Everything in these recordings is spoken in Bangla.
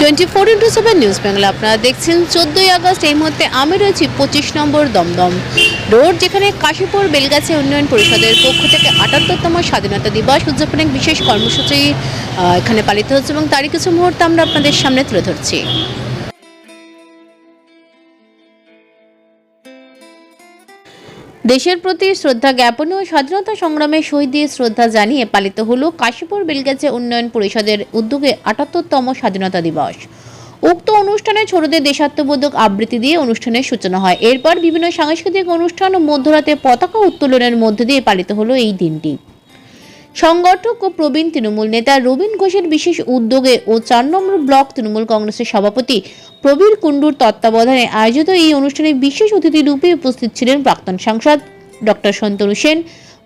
Twenty four into seven news Bangla আপনারা দেখছেন চোদ্দোই আগস্ট, এই মুহূর্তে আমি রয়েছি পঁচিশ নম্বর দমদম। রোড যেখানে কাশীপুর বেলগাছি উন্নয়ন পরিষদের পক্ষ থেকে আটাত্তরতম স্বাধীনতা দিবস উদযাপনের বিশেষ কর্মসূচি এখানে পালিত হচ্ছে এবং তারই কিছু মুহূর্ত আমরা আপনাদের সামনে তুলে ধরছি। দেশের প্রতি শ্রদ্ধা জ্ঞাপন ও স্বাধীনতা সংগ্রামে শহীদ দিয়ে শ্রদ্ধা জানিয়ে পালিত হল কাশীপুর বেলগাছে উন্নয়ন পরিষদের উদ্যোগে আটাত্তরতম স্বাধীনতা দিবস। উক্ত অনুষ্ঠানে ছোটদের দেশাত্মবোধক আবৃত্তি দিয়ে অনুষ্ঠানের সূচনা হয়। এরপর বিভিন্ন সাংস্কৃতিক অনুষ্ঠান ও মধ্যরাতে পতাকা উত্তোলনের মধ্যে দিয়ে পালিত হলো এই দিনটি। সংগঠক ও প্রবীণ তৃণমূল নেতা রবীন ঘোষের বিশেষ উদ্যোগে ও চার নম্বর ব্লক তৃণমূল কংগ্রেসের সভাপতি প্রবীর কুণ্ডুর তত্ত্বাবধানে আয়োজিত এই অনুষ্ঠানে বিশেষ অতিথি রূপে উপস্থিত ছিলেন প্রাক্তন সাংসদ ডক্টর সন্তনু সেন,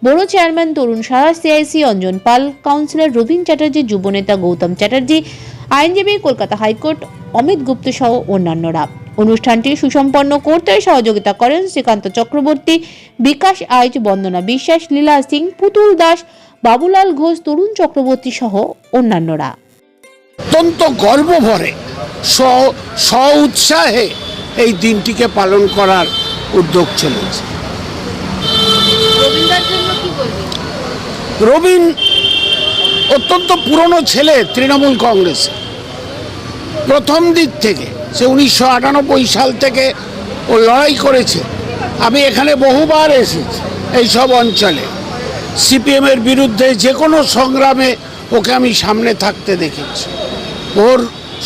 বড় chairman Tarun Saha, CIC Anjan Pal, councillor Rabin Chatterjee যুবনেতা Gautam Chatterjee, আইনজীবী কলকাতা হাইকোর্ট অমিত গুপ্ত সহ অন্যান্যরা। অনুষ্ঠানটি সুসম্পন্ন করতে সহযোগিতা করেন শ্রীকান্ত চক্রবর্তী বিকাশ আইচ বন্দনা বিশ্বাস লীলা সিং পুতুল দাস বাবুলাল ঘোষ তরুণ চক্রবর্তী সহ অন্যান্যরা। অত্যন্ত গর্ব ভরে স্ব স্ব উৎসাহে এই দিনটিকে পালন করার উদ্যোগ চলেছে। রবীন অত্যন্ত পুরনো ছেলে তৃণমূল কংগ্রেস প্রথম দিক থেকে সে উনিশশো আটানব্বই সাল থেকে ও লড়াই করেছে। আমি এখানে বহুবার এসেছি এই সব অঞ্চলে। সিপিএমের বিরুদ্ধে যে কোনো সংগ্রামে ওকে আমি সামনে থাকতে দেখেছি। ওর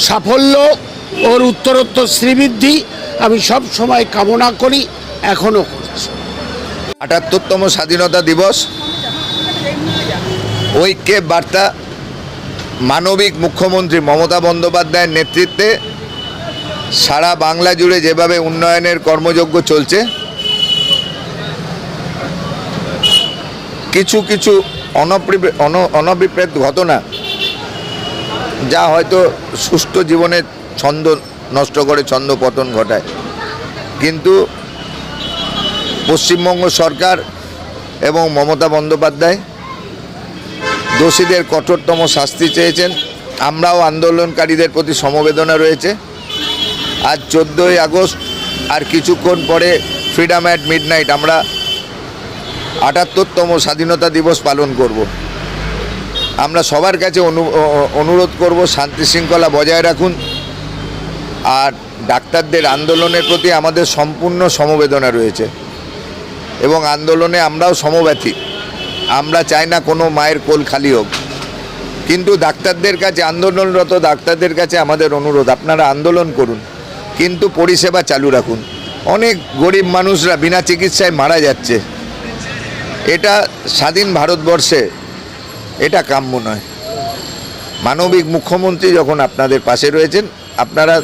সাফল্য, ওর উত্তরোত্তর শ্রীবৃদ্ধি আমি সব সময় কামনা করি এখনও করছি। আটাত্তরতম স্বাধীনতা দিবস, ঐক্যে বার্তা মানবিক মুখ্যমন্ত্রী মমতা বন্দ্যোপাধ্যায়ের নেতৃত্বে সারা বাংলা জুড়ে যেভাবে উন্নয়নের কর্মযজ্ঞ চলছে, কিছু কিছু অনপ্রিপে- অন- অনভিপ্রেত ঘটনা যা হয়তো সুষ্ঠু জীবনের ছন্দ নষ্ট করে ছন্দ পতন ঘটায়। কিন্তু পশ্চিমবঙ্গ সরকার এবং মমতা বন্দ্যোপাধ্যায় দোষীদের কঠোরতম শাস্তি চেয়েছেন। আমরাও আন্দোলনকারীদের প্রতি সমবেদনা রয়েছে। আজ চোদ্দোই আগস্ট আর কিছুক্ষণ পরে ফ্রিডম অ্যাট মিডনাইট। আমরা আটাত্তরতম স্বাধীনতা দিবস পালন করব। আমরা সবার কাছে অনু অনুরোধ করব, শান্তি শৃঙ্খলা বজায় রাখুন। আর ডাক্তারদের আন্দোলনের প্রতি আমাদের সম্পূর্ণ সমবেদনা রয়েছে। এবং আন্দোলনে আমরাও সমব্যথী। আমরা চাই না কোনো মায়ের কোল খালি হোক। কিন্তু ডাক্তারদের কাছে, আন্দোলনরত ডাক্তারদের কাছে আমাদের অনুরোধ। আপনারা আন্দোলন করুন। কিন্তু পরিষেবা চালু রাখুন। অনেক গরিব মানুষরা বিনা চিকিৎসায় মারা যাচ্ছে। এটা স্বাধীন ভারতবর্ষে এটা কাম্য নয়। মানবিক মুখ্যমন্ত্রী যখন আপনাদের পাশে রয়েছেন, আপনারা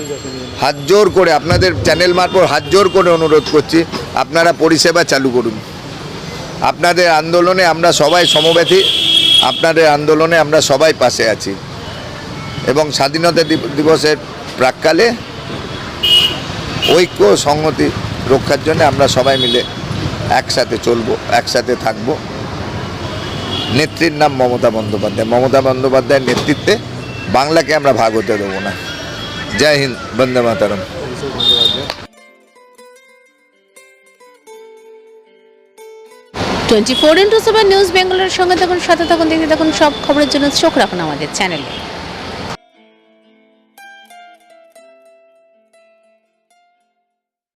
হাত জোর করে, আপনাদের চ্যানেল মারফত হাত জোর করে অনুরোধ করছি, আপনারা পরিষেবা চালু করুন। আপনাদের আন্দোলনে আমরা সবাই সমব্যথী আপনাদের আন্দোলনে আমরা সবাই পাশে আছি। এবং স্বাধীনতা দিবসের প্রাককালে ঐক্য, সংহতি রক্ষার জন্য আমরা সবাই মিলে একসাথে চলবো, একসাথে থাকব। নেত্রীর নাম মমতা বন্দ্যোপাধ্যায়। মমতা বন্দ্যোপাধ্যায়ের নেতৃত্বে বাংলাকে আমরা ভাগ হতে দেবো না। জয় হিন্দ, বন্দে Mataram. Twenty four into seven news বেঙ্গলের সঙ্গে থাকুন, সাথে থাকুন, দেখতে থাকুন সব খবরের জন্য চোখ রাখুন আমাদের চ্যানেলে।